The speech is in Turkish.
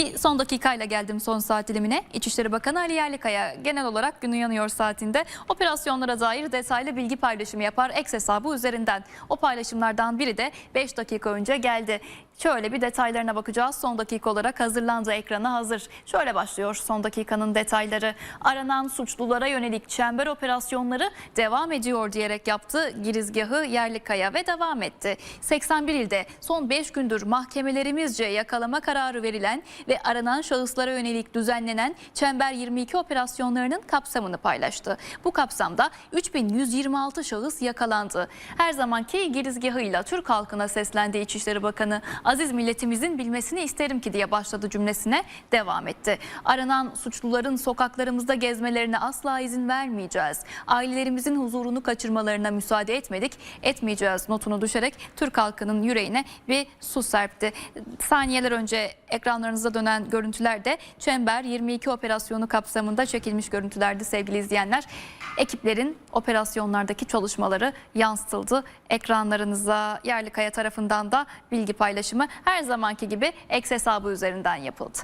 Bir son dakikayla geldim son saat dilimine. İçişleri Bakanı Ali Yerlikaya genel olarak gün uyanıyor saatinde operasyonlara dair detaylı bilgi paylaşımı yapar X hesabı üzerinden. O paylaşımlardan biri de 5 dakika önce geldi. Şöyle bir detaylarına bakacağız. Son dakika olarak hazırlandı ekrana hazır. Şöyle başlıyor son dakikanın detayları. Aranan suçlulara yönelik çember operasyonları devam ediyor diyerek yaptı girizgahı Yerlikaya ve devam etti. 81 ilde son 5 gündür mahkemelerimizce yakalama kararı verilen ve aranan şahıslara yönelik düzenlenen Çember 22 operasyonlarının kapsamını paylaştı. Bu kapsamda 3126 şahıs yakalandı. Her zamanki girizgahıyla Türk halkına seslendi İçişleri Bakanı. Aziz milletimizin bilmesini isterim ki diye başladı cümlesine devam etti. Aranan suçluların sokaklarımızda gezmelerine asla izin vermeyeceğiz. Ailelerimizin huzurunu kaçırmalarına müsaade etmedik, etmeyeceğiz notunu düşerek Türk halkının yüreğine bir su serpti. Saniyeler önce ekranlarınıza dönen görüntüler de Çember 22 operasyonu kapsamında çekilmiş görüntülerdi sevgili izleyenler. Ekiplerin operasyonlardaki çalışmaları yansıtıldı ekranlarınıza. Yerlikaya tarafından da bilgi paylaşımı her zamanki gibi X hesabı üzerinden yapıldı.